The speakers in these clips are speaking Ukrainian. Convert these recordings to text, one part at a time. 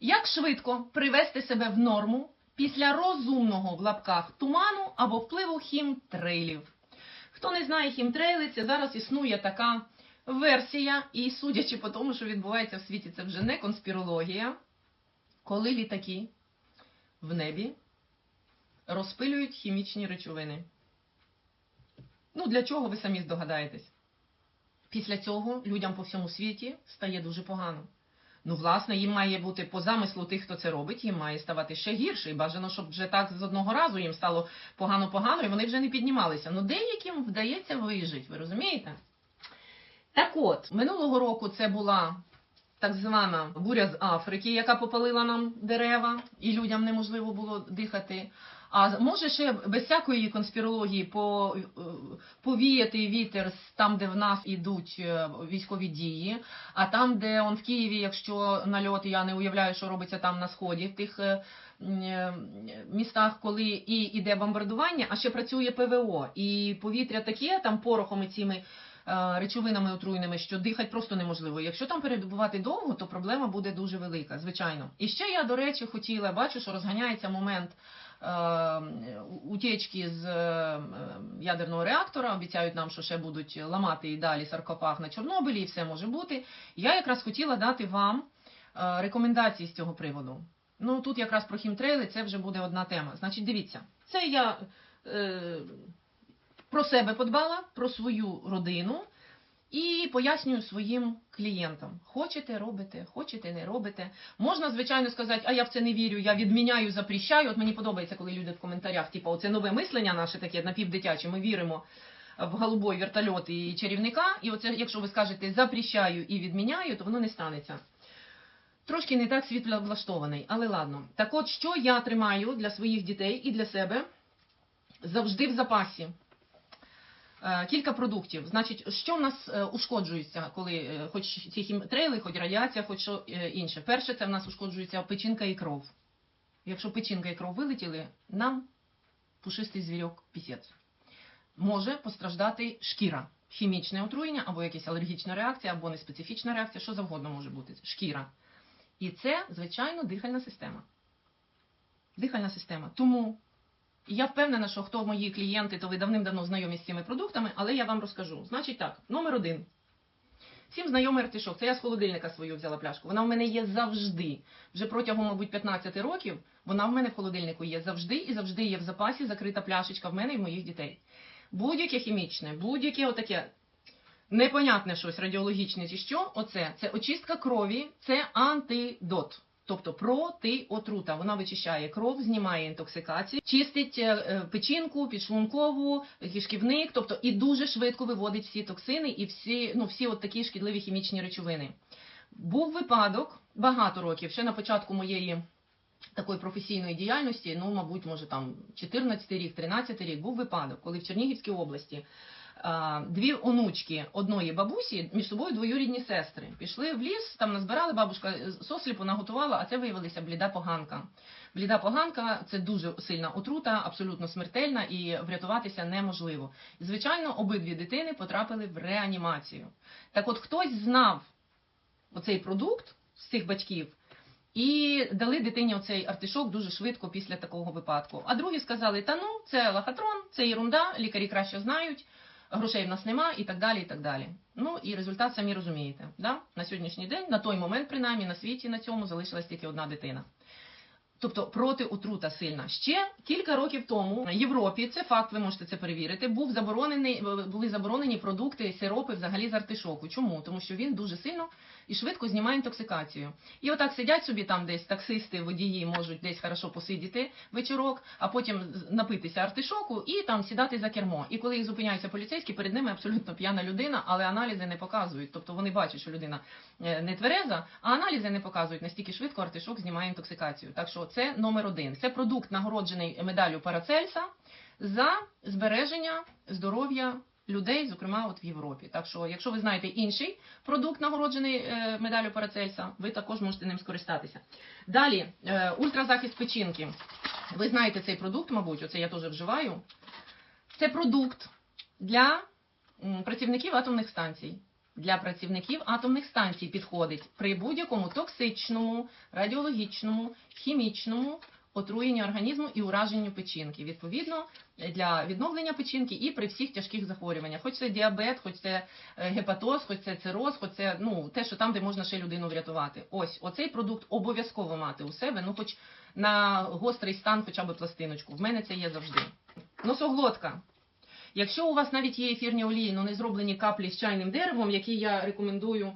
Як швидко привести себе в норму після розумного в лапках туману або впливу хімтрейлів? Хто не знає хімтрейли, це зараз існує така версія, і судячи по тому, що відбувається в світі, це вже не конспірологія, коли літаки в небі розпилюють хімічні речовини. Ну, для чого ви самі здогадаєтесь? Після цього людям по всьому світі стає дуже погано. Ну, власне, їм має бути по замислу тих, хто це робить, їм має ставати ще гірше. І бажано, щоб вже так з одного разу їм стало погано-погано, і вони вже не піднімалися. Ну, деяким вдається вижити, ви розумієте? Так от, минулого року це була так звана буря з Африки, яка попалила нам дерева, і людям неможливо було дихати. А може ще без всякої конспірології е, повіяти вітер там, де в нас ідуть е, військові дії, а там, де он в Києві, якщо нальот, я не уявляю, що робиться там на сході, в тих е, містах, коли і іде бомбардування, а ще працює ПВО, і повітря таке там порохом і цими речовинами отруйними, що дихати просто неможливо. Якщо там перебувати довго, то проблема буде дуже велика, звичайно. І ще я, до речі, хотіла, бачу, що розганяється момент утечки з е, ядерного реактора. Обіцяють нам, що ще будуть ламати і далі саркофаг на Чорнобилі, і все може бути. Я якраз хотіла дати вам е, рекомендації з цього приводу. Ну тут якраз про хімтрейли це вже буде одна тема. Значить, дивіться, це я е, про себе подбала, про свою родину і пояснюю своїм клієнтам. Хочете, робите, хочете, не робите. Можна, звичайно, сказати, а я в це не вірю, я відміняю, запрещаю. От мені подобається, коли люди в коментарях, типу, оце нове мислення наше таке напівдитяче, ми віримо в голубой вертольот і чарівника. І оце, якщо ви скажете запрещаю і відміняю, то воно не станеться. Трошки не так світло влаштований, але ладно. Так от, що я тримаю для своїх дітей і для себе завжди в запасі. Е, Кілька продуктів. Значить, що в нас е, ушкоджується, коли е, хоч ці хімтрейли, хоч радіація, хоч що інше. Перше, це в нас ушкоджується печінка і кров. Якщо печінка і кров вилетіли, нам пушистий звірок пісець. Може постраждати шкіра, хімічне отруєння, або якась алергічна реакція, або неспецифічна реакція, що завгодно може бути. Шкіра. І це, звичайно, дихальна система. Дихальна система. Тому я впевнена, що хто мої клієнти, то ви давним-давно знайомі з цими продуктами, але я вам розкажу. Значить так, номер один. Всім знайомий артишок. Це я з холодильника свою взяла пляшку. Вона в мене є завжди. Вже протягом, мабуть, 15 років вона в мене в холодильнику є завжди і завжди є в запасі закрита пляшечка в мене і в моїх дітей. Будь-яке хімічне, будь-яке отаке непонятне щось радіологічне чи що, оце це очистка крові, це антидот. Тобто протиотрута. Вона вичищає кров, знімає інтоксикацію, чистить е, е, печінку, підшлункову, кишківник, тобто і дуже швидко виводить всі токсини і всі, ну, всі от такі шкідливі хімічні речовини. Був випадок багато років, ще на початку моєї такої професійної діяльності, ну, мабуть, може там 14 рік, 13 рік, був випадок, коли в Чернігівській області дві онучки одної бабусі між собою двоюрідні сестри. Пішли в ліс, там назбирали, бабушка сосліпу наготувала, а це виявилася бліда поганка. Бліда поганка це дуже сильна отрута, абсолютно смертельна і врятуватися неможливо. Звичайно, обидві дитини потрапили в реанімацію. Так от хтось знав оцей продукт з цих батьків. І дали дитині оцей артишок дуже швидко після такого випадку. А другі сказали: та ну, це лохотрон, це ерунда, лікарі краще знають, грошей в нас нема і так далі. і так далі. Ну і результат самі розумієте. Да? На сьогоднішній день, на той момент, принаймні, на світі на цьому залишилась тільки одна дитина. Тобто протиотрута сильна. Ще кілька років тому в Європі, це факт, ви можете це перевірити, був заборонений, були заборонені продукти, сиропи взагалі з артишоку. Чому? Тому що він дуже сильно і швидко знімає інтоксикацію. І отак сидять собі там десь таксисти, водії можуть десь хорошо посидіти вечорок, а потім напитися артишоку і там сідати за кермо. І коли їх зупиняються поліцейські, перед ними абсолютно п'яна людина, але аналізи не показують. Тобто вони бачать, що людина е, не твереза, а аналізи не показують настільки швидко артишок знімає інтоксикацію. Так що це номер один. Це продукт нагороджений медаллю Парацельса за збереження здоров'я людей, зокрема от в Європі. Так що, якщо ви знаєте інший продукт, нагороджений е, медаллю Парацельса, ви також можете ним скористатися. Далі, е, ультразахист печінки. Ви знаєте цей продукт, мабуть, оце я теж вживаю. Це продукт для працівників атомних станцій. Для працівників атомних станцій підходить при будь-якому токсичному, радіологічному, хімічному отруєнні організму і ураженню печінки. Відповідно, для відновлення печінки і при всіх тяжких захворюваннях, хоч це діабет, хоч це е, гепатоз, хоч це цироз, хоч це ну те, що там, де можна ще людину врятувати. Ось оцей продукт обов'язково мати у себе. Ну, хоч на гострий стан, хоча б пластиночку. В мене це є завжди. Носоглотка. Якщо у вас навіть є ефірні олії, але не зроблені каплі з чайним деревом, які я рекомендую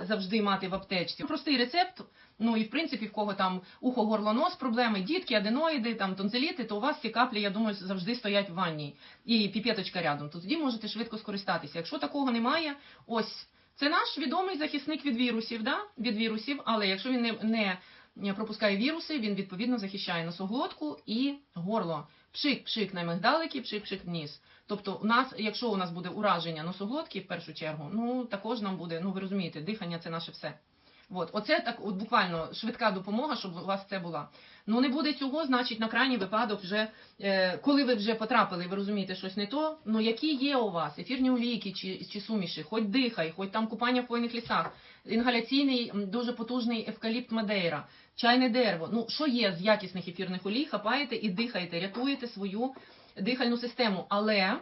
завжди мати в аптечці. Простий рецепт. Ну і в принципі, в кого там ухо, горло, нос, проблеми, дітки, аденоїди, там тонзиліти, то у вас ці каплі, я думаю, завжди стоять в ванні. І піпеточка рядом. То тоді можете швидко скористатися. Якщо такого немає, ось це наш відомий захисник від вірусів, да? від вірусів, але якщо він не не пропускає віруси, він відповідно захищає носоглотку і горло. Пшик-пшик на мигдалики, пшик-пшик вниз. Тобто, у нас, якщо у нас буде ураження носоглотки, в першу чергу, ну також нам буде, ну ви розумієте, дихання це наше все. От, оце так, от буквально швидка допомога, щоб у вас це була. Ну не буде цього, значить на крайній випадок, вже е, коли ви вже потрапили, ви розумієте щось не то. Ну які є у вас ефірні олійки чи, чи суміші, хоч дихай, хоч там купання в хвойних лісах, інгаляційний дуже потужний евкаліпт Мадейра, чайне дерево. Ну що є з якісних ефірних олій, хапаєте і дихаєте, рятуєте свою дихальну систему. Але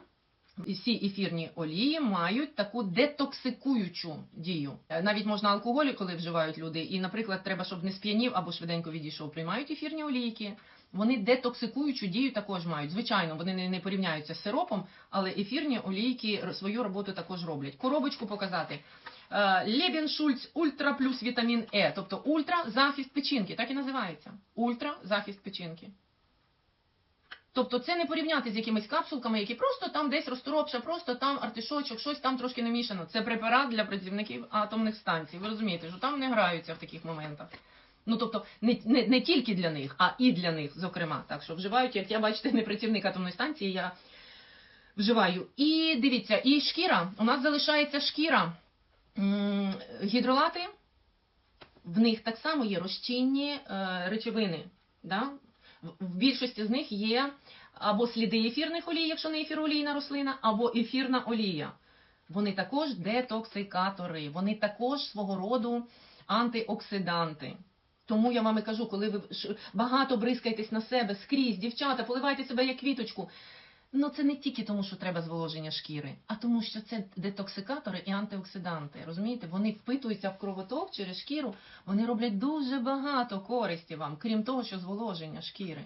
всі ефірні олії мають таку детоксикуючу дію. Навіть можна алкоголі, коли вживають люди, і, наприклад, треба, щоб не сп'янів або швиденько відійшов, приймають ефірні олійки. Вони детоксикуючу дію також мають. Звичайно, вони не порівняються з сиропом, але ефірні олійки свою роботу також роблять. Коробочку показати. Лебен Шульц Ультра плюс вітамін Е, тобто ультра захист печінки, так і називається. Ультра захист печінки. Тобто це не порівняти з якимись капсулками, які просто там десь розторопша, просто там артишочок, щось там трошки не мішано. Це препарат для працівників атомних станцій. Ви розумієте, що там не граються в таких моментах. Ну тобто не, не, не тільки для них, а і для них, зокрема. Так що вживають, як я бачите, не працівник атомної станції, я вживаю. І дивіться, і шкіра. У нас залишається шкіра. Гідролати, в них так само є розчинні е, речовини. Да? В- В більшості з них є або сліди ефірних олій, якщо не ефіролійна рослина, або ефірна олія. Вони також детоксикатори, вони також свого роду антиоксиданти. Тому я вам і кажу, коли ви багато бризкаєтесь на себе скрізь, дівчата, поливайте себе як квіточку. Ну це не тільки тому, що треба зволоження шкіри, а тому, що це детоксикатори і антиоксиданти. Розумієте, вони впитуються в кровоток через шкіру, вони роблять дуже багато користі вам, крім того, що зволоження шкіри.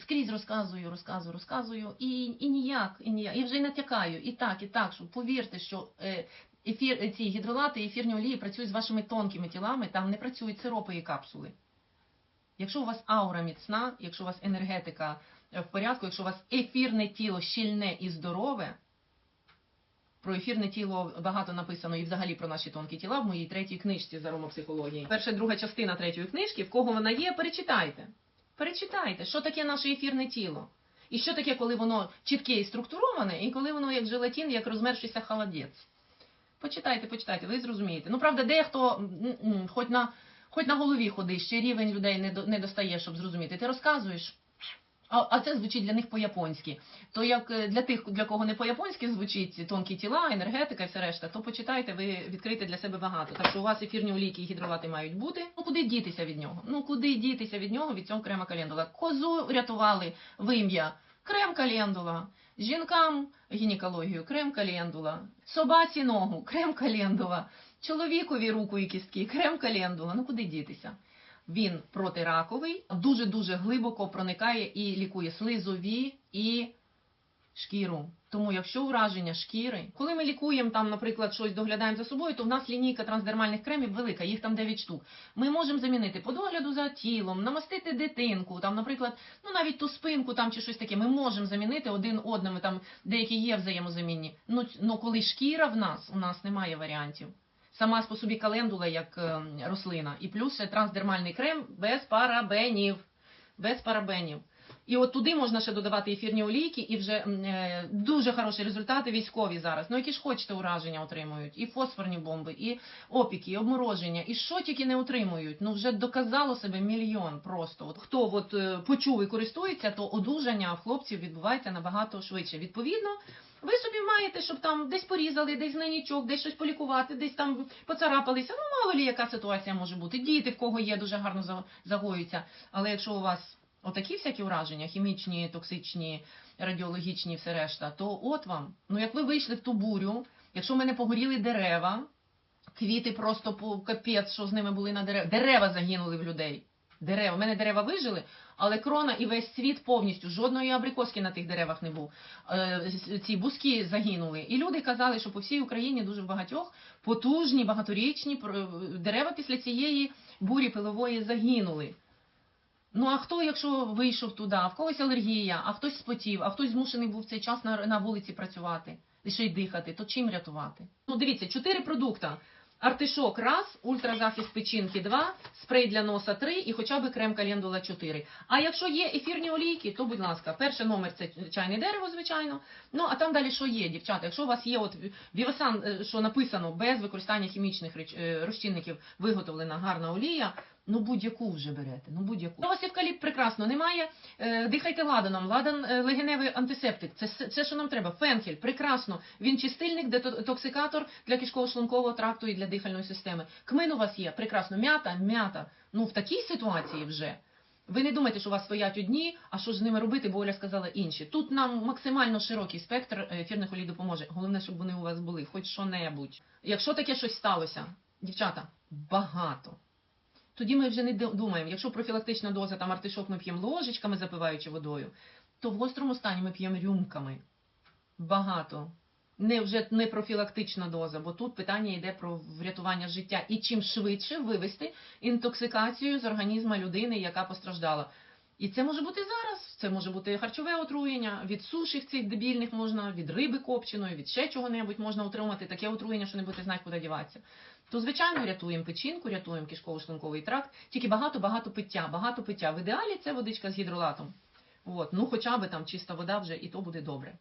Скрізь розказую, розказую, розказую, і, і ніяк, і ніяк. І вже й натякаю, і так, і так, що повірте, що е, ефір, ці гідролати, ефірні олії працюють з вашими тонкими тілами, там не працюють сиропи і капсули. Якщо у вас аура міцна, якщо у вас енергетика в порядку, якщо у вас ефірне тіло щільне і здорове, про ефірне тіло багато написано і взагалі про наші тонкі тіла в моїй третій книжці з аромапсихології. Перша друга частина третьої книжки, в кого вона є, перечитайте. Перечитайте, що таке наше ефірне тіло. І що таке, коли воно чітке і структуроване, і коли воно як желатин, як розмершийся холодець. Почитайте, почитайте, ви зрозумієте. Ну, правда, дехто хоч на, хоч на голові ходи, ще рівень людей не, до- не достає, щоб зрозуміти. Ти розказуєш, а, а це звучить для них по-японськи. То як е, для тих, для кого не по-японськи звучить тонкі тіла, енергетика і все решта, то почитайте, ви відкрите для себе багато. Так що у вас ефірні олійки і гідролати мають бути. Ну куди дітися від нього? Ну куди дітися від нього, від цього крема календула? Козу рятували вим'я. Крем календула. Жінкам гінекологію, крем календула. Собаці ногу, крем календула. Чоловікові руку і кістки, крем календула. Ну куди дітися? Він протираковий, дуже-дуже глибоко проникає і лікує слизові і шкіру. Тому якщо ураження шкіри, коли ми лікуємо там, наприклад, щось доглядаємо за собою, то в нас лінійка трансдермальних кремів велика, їх там 9 штук. Ми можемо замінити по догляду за тілом, намастити дитинку, там, наприклад, ну навіть ту спинку там чи щось таке. Ми можемо замінити один одному, там деякі є взаємозамінні. Ну, ну коли шкіра в нас, у нас немає варіантів. Сама по собі календула як е, рослина, і плюс ще трансдермальний крем без парабенів. Без парабенів. І от туди можна ще додавати ефірні олійки, і вже е, дуже хороші результати військові зараз. Ну які ж хочете ураження отримують, і фосфорні бомби, і опіки, і обмороження, і що тільки не отримують. Ну вже доказало себе мільйон просто. От хто от е, почув і користується, то одужання в хлопців відбувається набагато швидше. Відповідно. Ви собі маєте, щоб там десь порізали, десь знайничок, десь щось полікувати, десь там поцарапалися. Ну, мало лі, яка ситуація може бути. Діти, в кого є, дуже гарно загоюються. Але якщо у вас отакі всякі ураження, хімічні, токсичні, радіологічні, все решта, то от вам. Ну, як ви вийшли в ту бурю, якщо в мене погоріли дерева, квіти просто по капець, що з ними були на деревах. Дерева загинули в людей. Дерева. У мене дерева вижили, але крона і весь світ повністю. Жодної абрикоски на тих деревах не був. Е, ці бузки загинули. І люди казали, що по всій Україні дуже в багатьох потужні, багаторічні дерева після цієї бурі пилової загинули. Ну а хто, якщо вийшов туди, а в когось алергія, а хтось спотів, а хтось змушений був цей час на, на вулиці працювати і ще й дихати, то чим рятувати? Ну дивіться, чотири продукти. Артишок раз, ультразахист печінки 2, спрей для носа 3 і хоча б крем календула 4. А якщо є ефірні олійки, то будь ласка, перший номер це чайне дерево, звичайно. Ну а там далі що є, дівчата? Якщо у вас є от Вівасан, е, що написано без використання хімічних е, розчинників виготовлена гарна олія, ну будь-яку вже берете. Ну будь-яку. У вас евкаліпт прекрасно, немає. Е, дихайте ладаном. Ладан е, легеневий антисептик. Це це, що нам треба. Фенхель, прекрасно. Він чистильник, детоксикатор для кишково-шлункового тракту і для дихальної системи. Кмин у вас є, прекрасно. М'ята, м'ята. Ну в такій ситуації вже. Ви не думайте, що у вас стоять одні, а що з ними робити, бо Оля сказала інші. Тут нам максимально широкий спектр е, ефірних олій допоможе. Головне, щоб вони у вас були, хоч що-небудь. Якщо таке щось сталося, дівчата, багато. Тоді ми вже не думаємо, якщо профілактична доза там артишок ми п'ємо ложечками, запиваючи водою, то в гострому стані ми п'ємо рюмками. Багато. Не вже не профілактична доза, бо тут питання йде про врятування життя. І чим швидше вивести інтоксикацію з організму людини, яка постраждала. І це може бути зараз. Це може бути харчове отруєння, від сушів цих дебільних можна, від риби копченої, від ще чого-небудь можна отримати таке отруєння, що не будете знати, куди діватися. То, звичайно, рятуємо печінку, рятуємо кишково-шлунковий тракт, тільки багато-багато пиття, багато пиття. В ідеалі це водичка з гідролатом. От, ну хоча б там чиста вода вже і то буде добре.